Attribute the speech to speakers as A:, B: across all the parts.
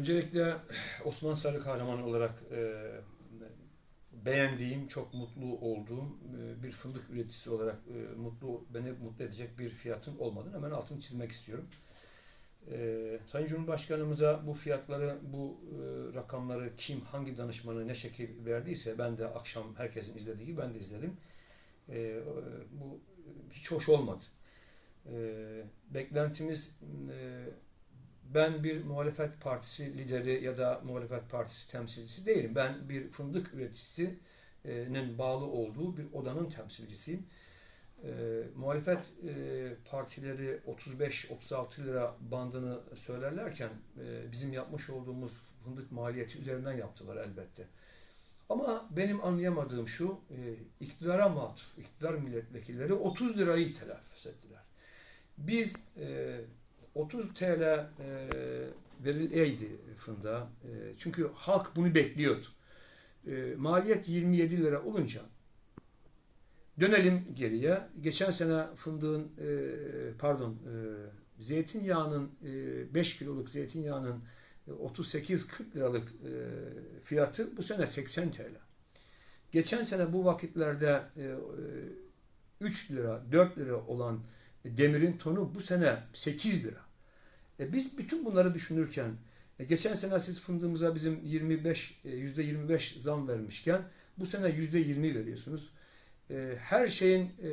A: Öncelikle Osman Sarı kahraman olarak e, beğendiğim, çok mutlu olduğum e, bir fındık üreticisi olarak e, mutlu beni mutlu edecek bir fiyatın olmadığını hemen altını çizmek istiyorum. E, Sayın Cumhurbaşkanımıza bu fiyatları, bu e, rakamları kim, hangi danışmanı ne şekil verdiyse ben de akşam herkesin izlediği gibi ben de izledim. E, bu hiç hoş olmadı. E, beklentimiz e, ben bir muhalefet partisi lideri ya da muhalefet partisi temsilcisi değilim. Ben bir fındık üreticisinin bağlı olduğu bir odanın temsilcisiyim. E, muhalefet e, partileri 35-36 lira bandını söylerlerken e, bizim yapmış olduğumuz fındık maliyeti üzerinden yaptılar elbette. Ama benim anlayamadığım şu, e, iktidara matuf, iktidar milletvekilleri 30 lirayı telaffuz ettiler. Biz e, 30 TL e, verileydi fında. E, çünkü halk bunu bekliyordu. E, maliyet 27 lira olunca dönelim geriye. Geçen sene fındığın e, pardon e, zeytinyağının e, 5 kiloluk zeytinyağının e, 38-40 liralık e, fiyatı bu sene 80 TL. Geçen sene bu vakitlerde e, e, 3 lira 4 lira olan demirin tonu bu sene 8 lira. E biz bütün bunları düşünürken e geçen sene siz fındığımıza bizim 25 e, yüzde 25 zam vermişken bu sene yüzde 20 veriyorsunuz. E, her şeyin e,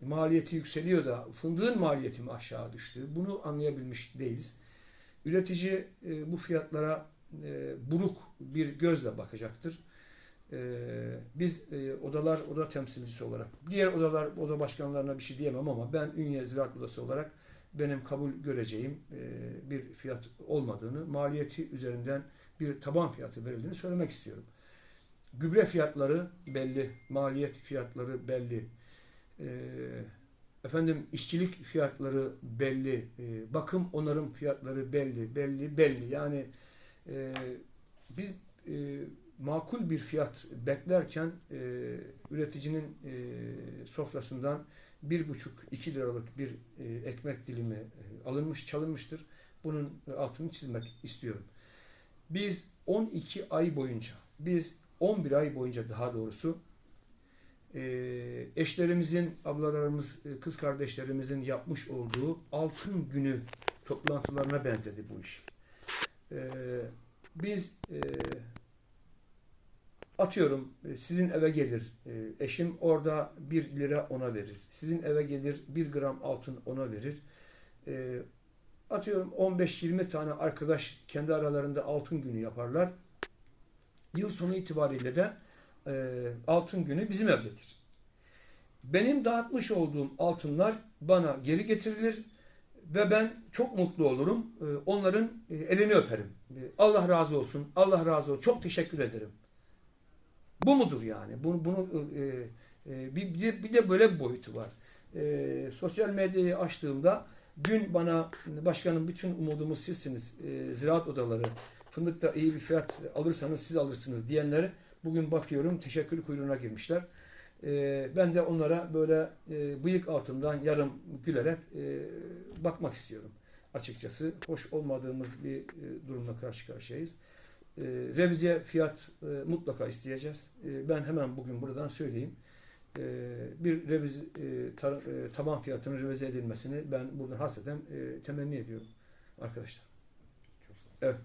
A: maliyeti yükseliyor da fındığın maliyeti mi aşağı düştü? Bunu anlayabilmiş değiliz. Üretici e, bu fiyatlara e, buruk bir gözle bakacaktır. E, biz e, odalar oda temsilcisi olarak diğer odalar oda başkanlarına bir şey diyemem ama ben Ünye Ziraat Odası olarak benim kabul göreceğim e, bir fiyat olmadığını, maliyeti üzerinden bir taban fiyatı verildiğini söylemek istiyorum. Gübre fiyatları belli, maliyet fiyatları belli. E, efendim işçilik fiyatları belli, bakım onarım fiyatları belli, belli, belli. Yani biz makul bir fiyat beklerken üreticinin sofrasından bir buçuk, iki liralık bir e, ekmek dilimi e, alınmış, çalınmıştır. Bunun altını çizmek istiyorum. Biz 12 ay boyunca, biz 11 ay boyunca daha doğrusu e, eşlerimizin, ablalarımız, e, kız kardeşlerimizin yapmış olduğu altın günü toplantılarına benzedi bu iş. E, biz e, Atıyorum e, sizin eve gelir e, eşim orada bir lira ona verir. Sizin eve gelir bir gram altın ona verir. E, atıyorum 15-20 tane arkadaş kendi aralarında altın günü yaparlar. Yıl sonu itibariyle de altın günü bizim evdedir. Benim dağıtmış olduğum altınlar bana geri getirilir ve ben çok mutlu olurum. Onların elini öperim. Allah razı olsun, Allah razı olsun. Çok teşekkür ederim. Bu mudur yani? Bunu, bunu e, e, bir, bir, de, bir de böyle bir boyutu var. E, sosyal medyayı açtığımda dün bana başkanım bütün umudumuz sizsiniz. E, ziraat odaları fındıkta iyi bir fiyat alırsanız siz alırsınız diyenleri bugün bakıyorum teşekkür kuyruğuna girmişler. E, ben de onlara böyle e, bıyık altından yarım gülerek e, bakmak istiyorum. Açıkçası hoş olmadığımız bir e, durumla karşı karşıyayız. E, revize fiyat e, mutlaka isteyeceğiz. E, ben hemen bugün buradan söyleyeyim. E, bir reviz e, tar, e, taban fiyatının revize edilmesini ben buradan hasreten e, temenni ediyorum arkadaşlar. Evet.